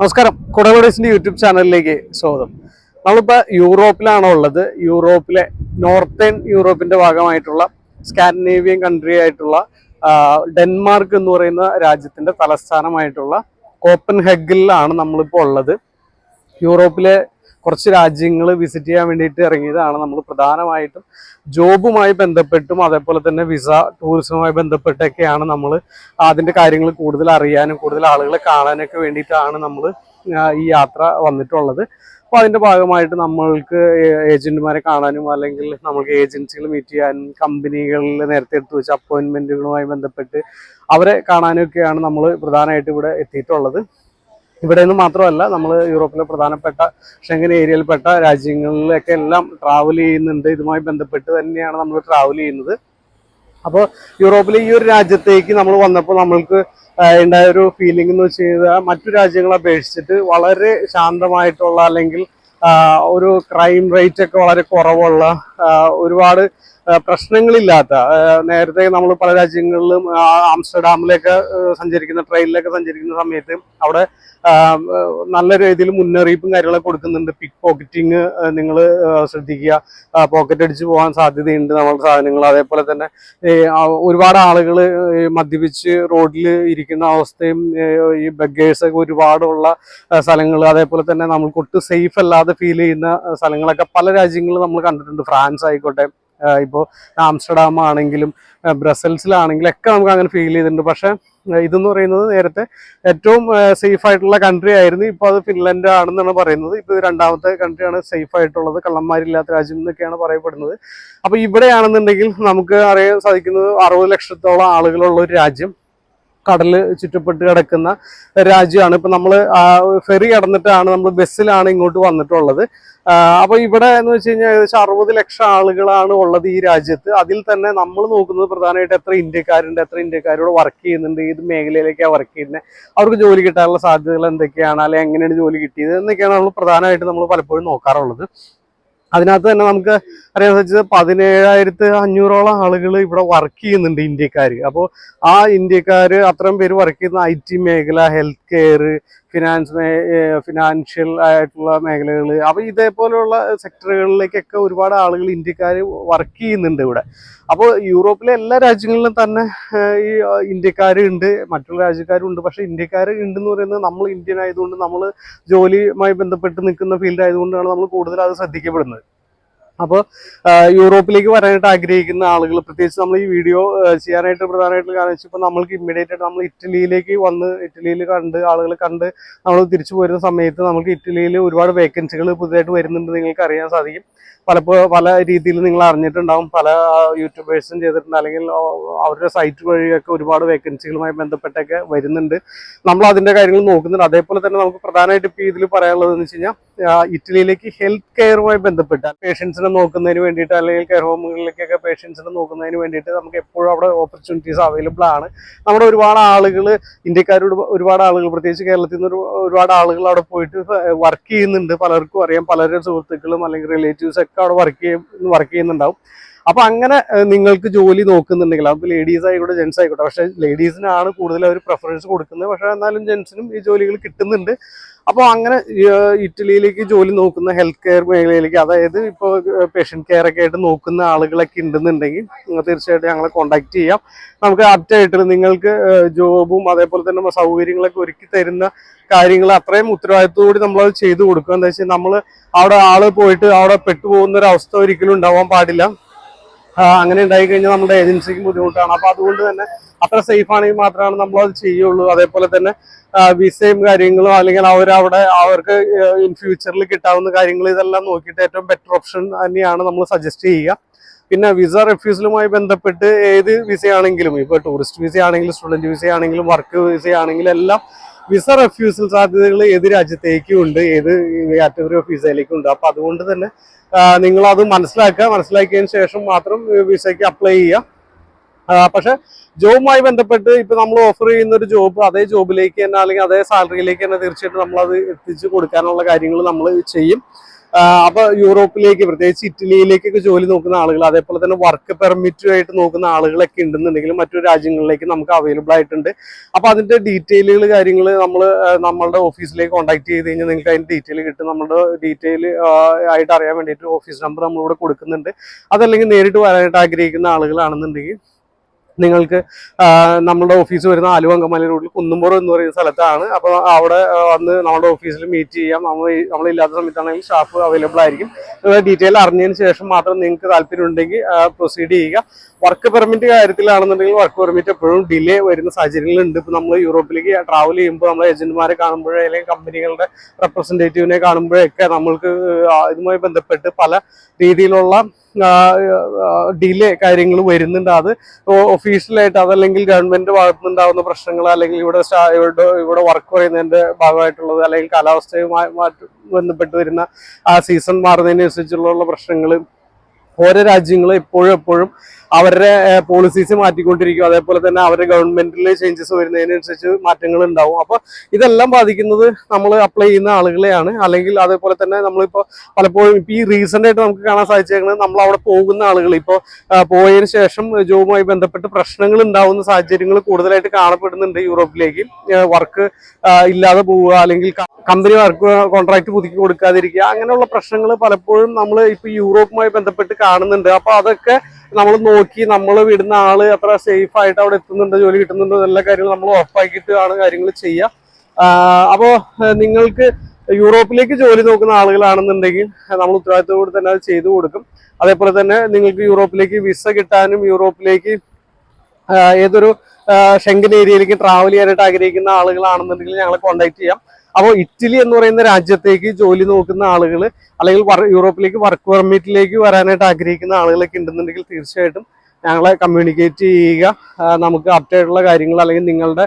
നമസ്കാരം. കുടകോടീസിന്റെ യൂട്യൂബ് ചാനലിലേക്ക് സ്വാഗതം. നമ്മളിപ്പോൾ യൂറോപ്പിലാണ് ഉള്ളത്? യൂറോപ്പിലെ നോർത്തേൺ യൂറോപ്പിന്റെ ഭാഗമായിട്ടുള്ള സ്കാൻഡിനേവിയൻ കൺട്രി ആയിട്ടുള്ള ഡെൻമാർക്ക് എന്ന് പറയുന്ന രാജ്യത്തിന്റെ തലസ്ഥാനമായിട്ടുള്ള കോപ്പൻ ഹെഗിലാണ് നമ്മളിപ്പോൾ ഉള്ളത്. യൂറോപ്പിലെ കുറച്ച് രാജ്യങ്ങൾ വിസിറ്റ് ചെയ്യാൻ വേണ്ടിയിട്ട് ഇറങ്ങിയതാണ്. നമ്മൾ പ്രധാനമായിട്ടും ജോബുമായി ബന്ധപ്പെട്ടും അതേപോലെ തന്നെ വിസ ടൂറിസവുമായി ബന്ധപ്പെട്ടൊക്കെയാണ് നമ്മൾ അതിന്റെ കാര്യങ്ങൾ കൂടുതൽ അറിയാനും കൂടുതൽ ആളുകളെ കാണാനൊക്കെ വേണ്ടിയിട്ടാണ് നമ്മൾ ഈ യാത്ര വന്നിട്ടുള്ളത്. അപ്പോൾ അതിന്റെ ഭാഗമായിട്ട് നമ്മൾക്ക് ഏജന്റുമാരെ കാണാനും അല്ലെങ്കിൽ നമ്മൾക്ക് ഏജൻസികൾ മീറ്റ് ചെയ്യാനും കമ്പനികളിൽ നേരത്തെ എടുത്തു വെച്ച അപ്പോയിൻമെന്റുകളുമായി ബന്ധപ്പെട്ട് അവരെ കാണാനൊക്കെയാണ് നമ്മൾ പ്രധാനമായിട്ട് ഇവിടെ എത്തിയിട്ടുള്ളത്. ഇവിടെ നിന്ന് മാത്രമല്ല നമ്മൾ യൂറോപ്പിലെ പ്രധാനപ്പെട്ട ഷെങ്കൻ ഏരിയയിൽപ്പെട്ട രാജ്യങ്ങളിലൊക്കെ എല്ലാം ട്രാവൽ ചെയ്യുന്നുണ്ട്. ഇതുമായി ബന്ധപ്പെട്ട് തന്നെയാണ് നമ്മൾ ട്രാവൽ ചെയ്യുന്നത്. അപ്പോൾ യൂറോപ്പിലെ ഈ ഒരു രാജ്യത്തേക്ക് നമ്മൾ വന്നപ്പോൾ നമ്മൾക്ക് ഉണ്ടായ ഒരു ഫീലിംഗ് എന്ന് വെച്ച് കഴിഞ്ഞാൽ മറ്റു രാജ്യങ്ങളെ അപേക്ഷിച്ചിട്ട് വളരെ ശാന്തമായിട്ടുള്ള അല്ലെങ്കിൽ ഒരു ക്രൈം റേറ്റ് ഒക്കെ വളരെ കുറവുള്ള ഒരുപാട് പ്രശ്നങ്ങളില്ലാത്ത നേരത്തെ നമ്മൾ പല രാജ്യങ്ങളിലും ആംസ്റ്റർഡാമിലേക്ക് സഞ്ചരിക്കുന്ന ട്രെയിനിലൊക്കെ സഞ്ചരിക്കുന്ന സമയത്ത് അവിടെ നല്ല രീതിയിൽ മുന്നറിയിപ്പും കാര്യങ്ങളൊക്കെ കൊടുക്കുന്നുണ്ട്. പിക്ക് പോക്കറ്റിങ് നിങ്ങൾ ശ്രദ്ധിക്കുക. പോക്കറ്റ് അടിച്ച് പോകാൻ സാധ്യതയുണ്ട് നമ്മുടെ സാധനങ്ങൾ. അതേപോലെ തന്നെ ഒരുപാട് ആളുകൾ മദ്യപിച്ച് റോഡിൽ ഇരിക്കുന്ന അവസ്ഥയും ഈ ബഗ്ഗേഴ്സ് ഒക്കെ ഒരുപാടുള്ള സ്ഥലങ്ങൾ. അതേപോലെ തന്നെ നമ്മൾക്ക് സേഫ് അല്ലാതെ ഫീൽ ചെയ്യുന്ന സ്ഥലങ്ങളൊക്കെ പല രാജ്യങ്ങളും നമ്മൾ കണ്ടിട്ടുണ്ട്. ഫ്രാൻസ് ആയിക്കോട്ടെ ഇപ്പോൾ ആംസ്റ്റർഡാം ആണെങ്കിലും ബ്രസൽസിലാണെങ്കിലും ഒക്കെ നമുക്ക് അങ്ങനെ ഫീൽ ചെയ്തിട്ടുണ്ട്. പക്ഷേ ഇതെന്ന് പറയുന്നത് നേരത്തെ ഏറ്റവും സേഫ് ആയിട്ടുള്ള കൺട്രി ആയിരുന്നു ഇപ്പോൾ അത് ഫിൻലൻഡ് ആണെന്നാണ് പറയുന്നത്. ഇപ്പോൾ രണ്ടാമത്തെ കൺട്രിയാണ് സേഫ് ആയിട്ടുള്ളത്. കള്ളന്മാരില്ലാത്ത രാജ്യം എന്നൊക്കെയാണ് പറയപ്പെടുന്നത്. അപ്പോൾ ഇവിടെയാണെന്നുണ്ടെങ്കിൽ നമുക്ക് അറിയാൻ സാധിക്കുന്നത് അറുപത് ലക്ഷത്തോളം ആളുകളുള്ള ഒരു രാജ്യം. കടൽ ചുറ്റപ്പെട്ട് കിടക്കുന്ന രാജ്യമാണ്. ഇപ്പൊ നമ്മൾ ഫെറി കടന്നിട്ടാണ് നമ്മൾ ബസ്സിലാണ് ഇങ്ങോട്ട് വന്നിട്ടുള്ളത്. അപ്പൊ ഇവിടെ എന്ന് വെച്ച് കഴിഞ്ഞാൽ ഏകദേശം അറുപത് ലക്ഷം ആളുകളാണ് ഉള്ളത് ഈ രാജ്യത്ത്. അതിൽ തന്നെ നമ്മൾ നോക്കുന്നത് പ്രധാനമായിട്ട് എത്ര ഇന്ത്യക്കാരുണ്ട് എത്ര ഇന്ത്യക്കാരോട് വർക്ക് ചെയ്യുന്നുണ്ട് ഏത് മേഖലയിലേക്കാണ് വർക്ക് ചെയ്യുന്നത് അവർക്ക് ജോലി കിട്ടാനുള്ള സാധ്യതകൾ എന്തൊക്കെയാണ് അല്ലെങ്കിൽ എങ്ങനെയാണ് ജോലി കിട്ടിയത് എന്നൊക്കെയാണ് നമ്മൾ പ്രധാനമായിട്ട് നമ്മൾ പലപ്പോഴും നോക്കാറുള്ളത്. അതിനകത്ത് തന്നെ നമുക്ക് അറിയാൻ സാധിച്ചത് പതിനേഴായിരത്തി അഞ്ഞൂറോളം ആളുകൾ ഇവിടെ വർക്ക് ചെയ്യുന്നുണ്ട് ഇന്ത്യക്കാർ അപ്പോൾ ആ ഇന്ത്യക്കാർ അത്രയും പേര് വർക്ക് ചെയ്യുന്ന ഐ ടി മേഖല ഹെൽത്ത് കെയർ ഫിനാൻസ് ഫിനാൻഷ്യൽ ആയിട്ടുള്ള മേഖലകൾ അപ്പോൾ ഇതേപോലെയുള്ള സെക്ടറുകളിലേക്കൊക്കെ ഒരുപാട് ആളുകൾ ഇന്ത്യക്കാർ വർക്ക് ചെയ്യുന്നുണ്ട് ഇവിടെ. അപ്പോൾ യൂറോപ്പിലെ എല്ലാ രാജ്യങ്ങളിലും തന്നെ ഈ ഇന്ത്യക്കാരുണ്ട് മറ്റുള്ള രാജ്യക്കാരുണ്ട് പക്ഷേ ഇന്ത്യക്കാർ ഉണ്ടെന്ന് പറയുന്നത് നമ്മൾ ഇന്ത്യൻ ആയതുകൊണ്ട് നമ്മൾ ജോലിയുമായി ബന്ധപ്പെട്ട് നിൽക്കുന്ന ഫീൽഡ് ആയതുകൊണ്ടാണ് നമ്മൾ കൂടുതൽ അത് ശ്രദ്ധിക്കപ്പെടുന്നത്. അപ്പോൾ യൂറോപ്പിലേക്ക് വരാനായിട്ട് ആഗ്രഹിക്കുന്ന ആളുകൾ പ്രത്യേകിച്ച് നമ്മൾ ഈ വീഡിയോ ചെയ്യാനായിട്ട് പ്രധാനമായിട്ട് കാരണം വെച്ചാൽ ഇപ്പോൾ നമ്മൾക്ക് ഇമ്മീഡിയറ്റ് ആയിട്ട് നമ്മൾ ഇറ്റലിയിലേക്ക് വന്ന് ഇറ്റലിയിൽ കണ്ട് ആളുകൾ കണ്ട് നമ്മൾ തിരിച്ചു പോരുന്ന സമയത്ത് നമുക്ക് ഇറ്റലിയിൽ ഒരുപാട് വേക്കൻസികൾ പുതുതായിട്ട് വരുന്നുണ്ട് നിങ്ങൾക്ക് അറിയാൻ സാധിക്കും. പലപ്പോൾ പല രീതിയിൽ നിങ്ങൾ അറിഞ്ഞിട്ടുണ്ടാവും. പല യൂട്യൂബേഴ്സും ചെയ്തിട്ടുണ്ട്. അല്ലെങ്കിൽ അവരുടെ സൈറ്റ് വഴിയൊക്കെ ഒരുപാട് വേക്കൻസികളുമായി ബന്ധപ്പെട്ടൊക്കെ വരുന്നുണ്ട്. നമ്മൾ അതിന്റെ കാര്യങ്ങൾ നോക്കുന്നുണ്ട്. അതേപോലെ തന്നെ നമുക്ക് പ്രധാനമായിട്ട് ഇപ്പോൾ ഇതിൽ പറയാനുള്ളത് എന്ന് വെച്ച് കഴിഞ്ഞാൽ ഇറ്റലിയിലേക്ക് ഹെൽത്ത് കെയറുമായി ബന്ധപ്പെട്ട പേഷ്യൻസിനെ നോക്കുന്നതിന് വേണ്ടിയിട്ട് അല്ലെങ്കിൽ കെയർ ഹോമുകളിലേക്കൊക്കെ പേഷ്യൻസിനെ നോക്കുന്നതിന് വേണ്ടിയിട്ട് നമുക്ക് എപ്പോഴും അവിടെ ഓപ്പർച്യൂണിറ്റീസ് അവൈലബിൾ ആണ്. നമ്മുടെ ഒരുപാട് ആളുകൾ ഇന്ത്യക്കാരോട് ഒരുപാട് ആളുകൾ പ്രത്യേകിച്ച് കേരളത്തിൽ നിന്ന് ഒരുപാട് ആളുകൾ അവിടെ പോയിട്ട് വർക്ക് ചെയ്യുന്നുണ്ട്. പലർക്കും അറിയാം. പലരുടെ സുഹൃത്തുക്കളും അല്ലെങ്കിൽ റിലേറ്റീവ്സ് ഒക്കെ അവിടെ വർക്ക് ചെയ്യും വർക്ക് ചെയ്യുന്നുണ്ടാവും. അപ്പൊ അങ്ങനെ നിങ്ങൾക്ക് ജോലി നോക്കുന്നുണ്ടെങ്കിൽ അപ്പൊ ലേഡീസ് ആയിക്കോട്ടെ ജെൻസ് ആയിക്കോട്ടെ പക്ഷെ ലേഡീസിനാണ് കൂടുതൽ അവർ പ്രിഫറൻസ് കൊടുക്കുന്നത്. പക്ഷെ എന്നാലും ജെൻസിനും ഈ ജോലികൾ കിട്ടുന്നുണ്ട്. അപ്പോൾ അങ്ങനെ ഇറ്റലിയിലേക്ക് ജോലി നോക്കുന്ന ഹെൽത്ത് കെയർ മേഖലയിലേക്ക് അതായത് ഇപ്പോൾ പേഷ്യന്റ് കെയർ ഒക്കെ ആയിട്ട് നോക്കുന്ന ആളുകളൊക്കെ ഉണ്ടെന്നുണ്ടെങ്കിൽ തീർച്ചയായിട്ടും ഞങ്ങളെ കോൺടാക്ട് ചെയ്യാം. നമുക്ക് ആപ്റ്റായിട്ട് നിങ്ങൾക്ക് ജോബും അതേപോലെ തന്നെ സൗകര്യങ്ങളൊക്കെ ഒരുക്കി തരുന്ന കാര്യങ്ങൾ അത്രയും ഉത്തരവാദിത്തോടുകൂടി നമ്മളത് ചെയ്തു കൊടുക്കുക. എന്താ വെച്ചാൽ നമ്മൾ അവിടെ ആൾ പോയിട്ട് അവിടെ പെട്ടുപോകുന്ന ഒരു അവസ്ഥ ഒരിക്കലും ഉണ്ടാവാൻ പാടില്ല. അങ്ങനെ ഉണ്ടായി കഴിഞ്ഞാൽ നമ്മുടെ ഏജൻസിക്ക് ബുദ്ധിമുട്ടാണ്. അപ്പൊ അതുകൊണ്ട് തന്നെ അത്ര സേഫ് ആണെങ്കിൽ മാത്രമാണ് നമ്മൾ അത് ചെയ്യുള്ളൂ. അതേപോലെ തന്നെ വിസയും കാര്യങ്ങളും അല്ലെങ്കിൽ അവരവിടെ അവർക്ക് ഇൻ ഫ്യൂച്ചറിൽ കിട്ടാവുന്ന കാര്യങ്ങൾ ഇതെല്ലാം നോക്കിയിട്ട് ഏറ്റവും ബെറ്റർ ഓപ്ഷൻ തന്നെയാണ് നമ്മൾ സജസ്റ്റ് ചെയ്യുക. പിന്നെ വിസ റെഫ്യൂസലുമായി ബന്ധപ്പെട്ട് ഏത് വിസയാണെങ്കിലും ഇപ്പോൾ ടൂറിസ്റ്റ് വിസയാണെങ്കിലും സ്റ്റുഡന്റ് വിസയാണെങ്കിലും വർക്ക് വിസയാണെങ്കിലും എല്ലാം വിസ റെഫ്യൂസൽ സാധ്യതകൾ ഏത് രാജ്യത്തേക്കും ഉണ്ട് ഏത് കാറ്റഗറി ഓഫ് വിസയിലേക്കും ഉണ്ട് അപ്പൊ അതുകൊണ്ട് തന്നെ നിങ്ങൾ അത് മനസ്സിലാക്കുക. മനസ്സിലാക്കിയതിന് ശേഷം മാത്രം വിസയ്ക്ക് അപ്ലൈ ചെയ്യുക. പക്ഷെ ജോബുമായി ബന്ധപ്പെട്ട് ഇപ്പൊ നമ്മൾ ഓഫർ ചെയ്യുന്ന ഒരു ജോബ് അതേ ജോബിലേക്ക് തന്നെ അല്ലെങ്കിൽ അതേ സാലറിയിലേക്ക് തന്നെ തീർച്ചയായിട്ടും അത് എത്തിച്ചു കൊടുക്കാനുള്ള കാര്യങ്ങൾ നമ്മൾ ചെയ്യും. അപ്പൊ യൂറോപ്പിലേക്ക് പ്രത്യേകിച്ച് ഇറ്റലിയിലേക്കൊക്കെ ജോലി നോക്കുന്ന ആളുകൾ അതേപോലെ തന്നെ വർക്ക് പെർമിറ്റുമായിട്ട് നോക്കുന്ന ആളുകളൊക്കെ ഉണ്ടെന്നുണ്ടെങ്കിൽ മറ്റു രാജ്യങ്ങളിലേക്ക് നമുക്ക് അവൈലബിൾ ആയിട്ടുണ്ട്. അപ്പൊ അതിന്റെ ഡീറ്റെയിലുകൾ കാര്യങ്ങൾ നമ്മൾ നമ്മളുടെ ഓഫീസിലേക്ക് കോൺടാക്ട് ചെയ്ത് കഴിഞ്ഞാൽ നിങ്ങൾക്ക് അതിന്റെ ഡീറ്റെയിൽ കിട്ടും. നമ്മുടെ ഡീറ്റെയിൽ ആയിട്ട് അറിയാൻ വേണ്ടിയിട്ട് ഓഫീസ് നമ്പർ നമ്മളിവിടെ കൊടുക്കുന്നുണ്ട്. അതല്ലെങ്കിൽ നേരിട്ട് വരാനായിട്ട് ആഗ്രഹിക്കുന്ന ആളുകളാണെന്നുണ്ടെങ്കിൽ നിങ്ങൾക്ക് നമ്മുടെ ഓഫീസ് വരുന്ന ആലുവ അങ്കമാലി റോഡിൽ കുന്നുംപുറം എന്ന് പറയുന്ന സ്ഥലത്താണ്. അപ്പോൾ അവിടെ വന്ന് നമ്മുടെ ഓഫീസിൽ മീറ്റ് ചെയ്യാം. നമ്മൾ നമ്മളില്ലാത്ത സമയത്താണെങ്കിൽ സ്റ്റാഫ് അവൈലബിൾ ആയിരിക്കും. ഡീറ്റെയിൽ അറിഞ്ഞതിന് ശേഷം മാത്രം നിങ്ങൾക്ക് താല്പര്യം ഉണ്ടെങ്കിൽ പ്രൊസീഡ് ചെയ്യുക. വർക്ക് പെർമിറ്റ് കാര്യത്തിലാണെന്നുണ്ടെങ്കിൽ വർക്ക് പെർമിറ്റ് എപ്പോഴും ഡിലേ വരുന്ന സാഹചര്യങ്ങളുണ്ട്. ഇപ്പോൾ നമ്മൾ യൂറോപ്പിലേക്ക് ട്രാവൽ ചെയ്യുമ്പോൾ നമ്മൾ ഏജന്റുമാരെ കാണുമ്പോഴേ അല്ലെങ്കിൽ കമ്പനികളുടെ റെപ്രസെന്റേറ്റീവിനെ കാണുമ്പോഴൊക്കെ നമ്മൾക്ക് ഇതുമായി ബന്ധപ്പെട്ട് പല രീതിയിലുള്ള ഡിലേ കാര്യങ്ങൾ വരുന്നുണ്ട്. അത് ഒഫീഷ്യലായിട്ട് അതല്ലെങ്കിൽ ഗവൺമെന്റ് ഭാഗത്തുനിന്നുണ്ടാവുന്ന പ്രശ്നങ്ങൾ അല്ലെങ്കിൽ ഇവിടെ ഇവിടെ ഇവിടെ വർക്ക് പറയുന്നതിന്റെ ഭാഗമായിട്ടുള്ളത് അല്ലെങ്കിൽ കാലാവസ്ഥയുമായി ബന്ധപ്പെട്ട് വരുന്ന ആ സീസൺ മാറുന്നതിനനുസരിച്ചുള്ള പ്രശ്നങ്ങൾ ഓരോ രാജ്യങ്ങളും എപ്പോഴും എപ്പോഴും അവരുടെ പോളിസീസ് മാറ്റിക്കൊണ്ടിരിക്കും. അതേപോലെ തന്നെ അവരുടെ ഗവൺമെന്റിൽ ചേഞ്ചസ് വരുന്നതിനനുസരിച്ച് മാറ്റങ്ങൾ ഉണ്ടാവും. അപ്പൊ ഇതെല്ലാം ബാധിക്കുന്നത് നമ്മൾ അപ്ലൈ ചെയ്യുന്ന ആളുകളെയാണ്. അല്ലെങ്കിൽ അതേപോലെ തന്നെ നമ്മളിപ്പോൾ പലപ്പോഴും ഇപ്പൊ ഈ റീസെന്റ് ആയിട്ട് നമുക്ക് കാണാൻ സാധിച്ചേക്കുന്നത് നമ്മൾ അവിടെ പോകുന്ന ആളുകൾ. ഇപ്പോൾ പോയതിനു ശേഷം ജോബുമായി ബന്ധപ്പെട്ട് പ്രശ്നങ്ങൾ ഉണ്ടാവുന്ന സാഹചര്യങ്ങൾ കൂടുതലായിട്ട് കാണപ്പെടുന്നുണ്ട് യൂറോപ്പിലേക്ക്. വർക്ക് ഇല്ലാതെ പോവുക അല്ലെങ്കിൽ കമ്പനി വർക്ക് കോൺട്രാക്ട് പുതുക്കി കൊടുക്കാതിരിക്കുക. അങ്ങനെയുള്ള പ്രശ്നങ്ങൾ പലപ്പോഴും നമ്മൾ ഇപ്പൊ യൂറോപ്പുമായി ബന്ധപ്പെട്ട് കാണുന്നുണ്ട്. അപ്പൊ അതൊക്കെ നമ്മൾ നോക്കി നമ്മൾ വിടുന്ന ആൾ അത്ര സേഫ് ആയിട്ട് അവിടെ എത്തുന്നുണ്ട് ജോലി കിട്ടുന്നുണ്ട് എല്ലാ കാര്യങ്ങളും നമ്മൾ ഉറപ്പാക്കിയിട്ട് ആണ് കാര്യങ്ങൾ ചെയ്യുക. അപ്പോൾ നിങ്ങൾക്ക് യൂറോപ്പിലേക്ക് ജോലി നോക്കുന്ന ആളുകളാണെന്നുണ്ടെങ്കിൽ നമ്മൾ ഉത്തരവാദിത്തത്തോട് തന്നെ അത് ചെയ്തു കൊടുക്കും. അതേപോലെ തന്നെ നിങ്ങൾക്ക് യൂറോപ്പിലേക്ക് വിസ കിട്ടാനും യൂറോപ്പിലേക്ക് ഏതൊരു ഷെങ്കൻ ഏരിയയിലേക്ക് ട്രാവൽ ചെയ്യാനായിട്ട് ആഗ്രഹിക്കുന്ന ആളുകളാണെന്നുണ്ടെങ്കിൽ ഞങ്ങളെ കോൺടാക്ട് ചെയ്യാം. അപ്പോൾ ഇറ്റലി എന്ന് പറയുന്ന രാജ്യത്തേക്ക് ജോലി നോക്കുന്ന ആളുകൾ അല്ലെങ്കിൽ യൂറോപ്പിലേക്ക് വർക്ക് പെർമിറ്റിലേക്ക് വരാനായിട്ട് ആഗ്രഹിക്കുന്ന ആളുകളൊക്കെ ഉണ്ടെന്നുണ്ടെങ്കിൽ തീർച്ചയായിട്ടും ഞങ്ങളെ കമ്മ്യൂണിക്കേറ്റ് ചെയ്യുക. നമുക്ക് അപ്ഡേറ്റ് കാര്യങ്ങൾ അല്ലെങ്കിൽ നിങ്ങളുടെ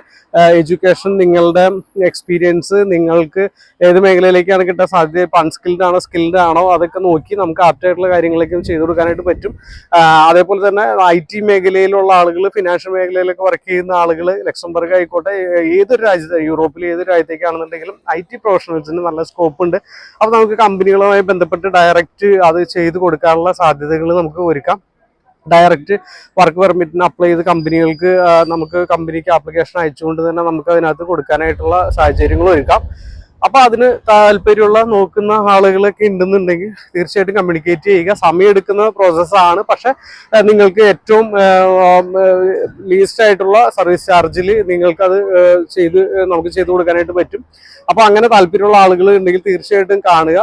എഡ്യൂക്കേഷൻ നിങ്ങളുടെ എക്സ്പീരിയൻസ് നിങ്ങൾക്ക് ഏത് മേഖലയിലേക്കാണ് കിട്ടാൻ സാധ്യത? ഇപ്പം അൺസ്കിൽഡ് ആണോ സ്കിൽഡ് ആണോ? അതൊക്കെ നോക്കി നമുക്ക് അപ്ഡേറ്റ് ആയിട്ടുള്ള കാര്യങ്ങളൊക്കെ ചെയ്തു കൊടുക്കാനായിട്ട് പറ്റും. അതേപോലെ തന്നെ ഐ ടി മേഖലയിലുള്ള ആളുകൾ ഫിനാൻഷ്യൽ മേഖലയിലൊക്കെ വർക്ക് ചെയ്യുന്ന ആളുകൾ ലക്സംബർഗ് ആയിക്കോട്ടെ ഏതൊരു രാജ്യത്ത് യൂറോപ്പിൽ ഏതൊരു രാജ്യത്തേക്കാണെന്നുണ്ടെങ്കിലും ഐ ടി പ്രൊഫഷണൽസിന് നല്ല സ്കോപ്പ് ഉണ്ട്. അപ്പോൾ നമുക്ക് കമ്പനികളുമായി ബന്ധപ്പെട്ട് ഡയറക്റ്റ് അത് ചെയ്ത് കൊടുക്കാനുള്ള സാധ്യതകൾ നമുക്ക് ഒരുക്കാം. ഡയറക്റ്റ് വർക്ക് പെർമിറ്റിന് അപ്ലൈ ചെയ്ത് കമ്പനികൾക്ക് നമുക്ക് കമ്പനിക്ക് ആപ്ലിക്കേഷൻ അയച്ചുകൊണ്ട് തന്നെ നമുക്ക് അതിനകത്ത് കൊടുക്കാനായിട്ടുള്ള സാഹചര്യങ്ങൾ ഒരുക്കാം. അപ്പൊ അതിന് താല്പര്യമുള്ള നോക്കുന്ന ആളുകളൊക്കെ ഉണ്ടെന്നുണ്ടെങ്കിൽ തീർച്ചയായിട്ടും കമ്മ്യൂണിക്കേറ്റ് ചെയ്യുക. സമയം സമയമെടുക്കുന്ന പ്രോസസ്സാണ് പക്ഷെ നിങ്ങൾക്ക് ഏറ്റവും ലീസ്റ്റ് ആയിട്ടുള്ള സർവീസ് ചാർജിൽ നിങ്ങൾക്ക് അത് ചെയ്ത് നമുക്ക് ചെയ്ത് കൊടുക്കാനായിട്ട് പറ്റും. അപ്പൊ അങ്ങനെ താല്പര്യമുള്ള ആളുകൾ ഉണ്ടെങ്കിൽ തീർച്ചയായിട്ടും കാണുക.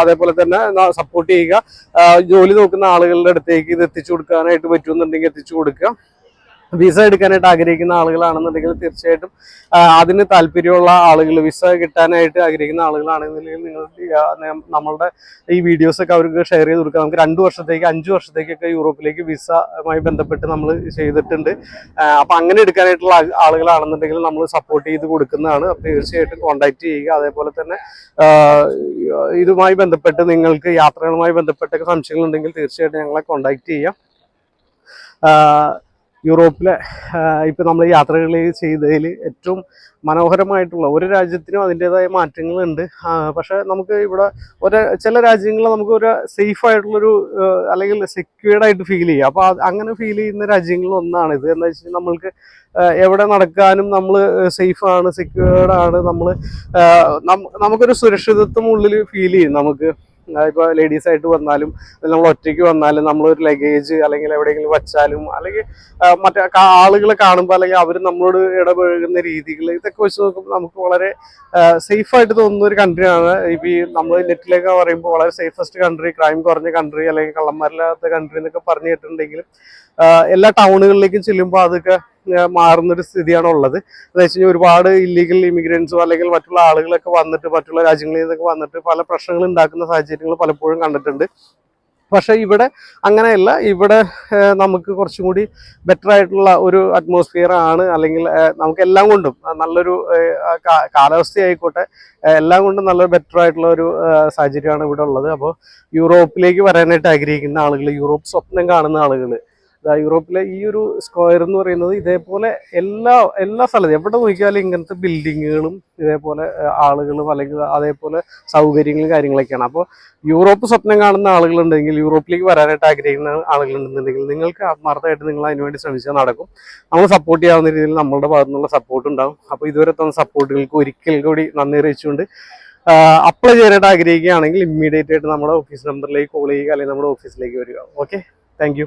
അതേപോലെ തന്നെ സപ്പോർട്ട് ചെയ്യുക. ജോലി നോക്കുന്ന ആളുകളുടെ അടുത്തേക്ക് ഇത് എത്തിച്ചു കൊടുക്കാനായിട്ട് പറ്റുമെന്നുണ്ടെങ്കിൽ എത്തിച്ചു കൊടുക്കുക. വിസ എടുക്കാനായിട്ട് ആഗ്രഹിക്കുന്ന ആളുകളാണെന്നുണ്ടെങ്കിൽ തീർച്ചയായിട്ടും അതിന് താല്പര്യമുള്ള ആളുകൾ വിസ കിട്ടാനായിട്ട് ആഗ്രഹിക്കുന്ന ആളുകളാണെന്നുണ്ടെങ്കിൽ നിങ്ങൾ നമ്മളുടെ ഈ വീഡിയോസൊക്കെ അവർക്ക് ഷെയർ ചെയ്ത് കൊടുക്കുക നമുക്ക് രണ്ട് വർഷത്തേക്ക് അഞ്ച് വർഷത്തേക്കൊക്കെ യൂറോപ്പിലേക്ക് വിസയുമായി ബന്ധപ്പെട്ട് നമ്മൾ ചെയ്തിട്ടുണ്ട്. അപ്പം അങ്ങനെ എടുക്കാനായിട്ടുള്ള ആളുകളാണെന്നുണ്ടെങ്കിൽ നമ്മൾ സപ്പോർട്ട് ചെയ്ത് കൊടുക്കുന്നതാണ്. അപ്പം തീർച്ചയായിട്ടും കോൺടാക്ട് ചെയ്യുക. അതേപോലെ തന്നെ ഇതുമായി ബന്ധപ്പെട്ട് നിങ്ങൾക്ക് യാത്രകളുമായി ബന്ധപ്പെട്ടൊക്കെ സംശയങ്ങളുണ്ടെങ്കിൽ തീർച്ചയായിട്ടും ഞങ്ങളെ കോൺടാക്ട് ചെയ്യാം. യൂറോപ്പിലെ ഇപ്പം നമ്മൾ യാത്രകൾ ചെയ്തതിൽ ഏറ്റവും മനോഹരമായിട്ടുള്ള ഒരു രാജ്യത്തിനും അതിന്റേതായ മാറ്റങ്ങളുണ്ട്. പക്ഷേ നമുക്ക് ഇവിടെ ഒരു ചില രാജ്യങ്ങളിൽ നമുക്ക് ഒരു സേഫ് ആയിട്ടുള്ളൊരു അല്ലെങ്കിൽ സെക്യൂർഡ് ആയിട്ട് ഫീൽ ചെയ്യുക അപ്പോൾ അങ്ങനെ ഫീൽ ചെയ്യുന്ന രാജ്യങ്ങളിൽ ഒന്നാണ് ഇത്. എന്താ വെച്ചാൽ നമ്മൾക്ക് എവിടെ നടക്കാനും നമ്മൾ സേഫാണ് ആണ് സെക്യൂർഡ് ആണ് നമ്മൾ നമുക്കൊരു സുരക്ഷിതത്വം ഉള്ളിൽ ഫീൽ ചെയ്യും നമുക്ക്. ഇപ്പോൾ ലേഡീസ് ആയിട്ട് വന്നാലും നമ്മൾ ഒറ്റയ്ക്ക് വന്നാലും നമ്മളൊരു ലഗേജ് അല്ലെങ്കിൽ എവിടെയെങ്കിലും വച്ചാലും അല്ലെങ്കിൽ മറ്റേ ആളുകളെ കാണുമ്പോൾ അല്ലെങ്കിൽ അവർ നമ്മളോട് ഇടപഴകുന്ന രീതികൾ ഇതൊക്കെ വെച്ച് നോക്കുമ്പോൾ നമുക്ക് വളരെ സേഫ് ആയിട്ട് തോന്നുന്ന ഒരു കൺട്രിയാണ് ഇപ്പോൾ ഈ നമ്മൾ നെറ്റിലേക്ക് പറയുമ്പോൾ വളരെ സേഫസ്റ്റ് കൺട്രി ക്രൈം കുറഞ്ഞ കൺട്രി അല്ലെങ്കിൽ കള്ളന്മാരില്ലാത്ത കൺട്രി എന്നൊക്കെ പറഞ്ഞു കേട്ടിട്ടുണ്ടെങ്കിലും എല്ലാ ടൗണുകളിലേക്കും ചെല്ലുമ്പോൾ അതൊക്കെ മാറുന്നൊരു സ്ഥിതിയാണ് ഉള്ളത് എന്ന് വെച്ച് കഴിഞ്ഞാൽ ഒരുപാട് ഇല്ലീഗൽ ഇമിഗ്രൻസോ അല്ലെങ്കിൽ മറ്റുള്ള ആളുകളൊക്കെ വന്നിട്ട് മറ്റുള്ള രാജ്യങ്ങളിൽ നിന്നൊക്കെ വന്നിട്ട് പല പ്രശ്നങ്ങൾ ഉണ്ടാക്കുന്ന സാഹചര്യങ്ങൾ പലപ്പോഴും കണ്ടിട്ടുണ്ട്. പക്ഷേ ഇവിടെ അങ്ങനെയല്ല. ഇവിടെ നമുക്ക് കുറച്ചും കൂടി ബെറ്റർ ആയിട്ടുള്ള ഒരു അറ്റ്മോസ്ഫിയർ ആണ്. അല്ലെങ്കിൽ നമുക്ക് എല്ലാം കൊണ്ടും നല്ലൊരു കാലാവസ്ഥയായിക്കോട്ടെ എല്ലാം കൊണ്ടും നല്ല ബെറ്റർ ആയിട്ടുള്ള ഒരു സാഹചര്യമാണ് ഇവിടെ ഉള്ളത്. അപ്പോൾ യൂറോപ്പിലേക്ക് വരാനായിട്ട് ആഗ്രഹിക്കുന്ന ആളുകൾ യൂറോപ്പ് സ്വപ്നം കാണുന്ന ആളുകൾ യൂറോപ്പിലെ ഈ ഒരു സ്ക്വയർ എന്ന് പറയുന്നത് ഇതേപോലെ എല്ലാ എല്ലാ സ്ഥലത്തും എവിടെ നോക്കിയാലും ഇങ്ങനത്തെ ബിൽഡിങ്ങുകളും ഇതേപോലെ ആളുകളും അല്ലെങ്കിൽ അതേപോലെ സൗകര്യങ്ങളും കാര്യങ്ങളൊക്കെയാണ്. അപ്പോൾ യൂറോപ്പ് സ്വപ്നം കാണുന്ന ആളുകളുണ്ടെങ്കിൽ യൂറോപ്പിലേക്ക് വരാനായിട്ട് ആഗ്രഹിക്കുന്ന ആളുകളുണ്ടെന്നുണ്ടെങ്കിൽ നിങ്ങൾക്ക് ആത്മാർത്ഥമായിട്ട് നിങ്ങൾ അതിനുവേണ്ടി ശ്രമിച്ചാൽ നടക്കും. നമ്മൾ സപ്പോർട്ട് ചെയ്യാവുന്ന രീതിയിൽ നമ്മളുടെ ഭാഗത്തു നിന്നുള്ള സപ്പോർട്ട് ഉണ്ടാകും അപ്പോൾ ഇതുവരെ തന്ന സപ്പോർട്ടുകൾക്ക് ഒരിക്കൽ കൂടി നന്ദി അറിയിച്ചുകൊണ്ട് അപ്ലൈ ചെയ്യാനായിട്ട് ആഗ്രഹിക്കുകയാണെങ്കിൽ ഇമ്മീഡിയറ്റ് ആയിട്ട് നമ്മുടെ ഓഫീസ് നമ്പറിലേക്ക് കോൾ ചെയ്യുക അല്ലെങ്കിൽ നമ്മുടെ ഓഫീസിലേക്ക് വരിക. Okay thank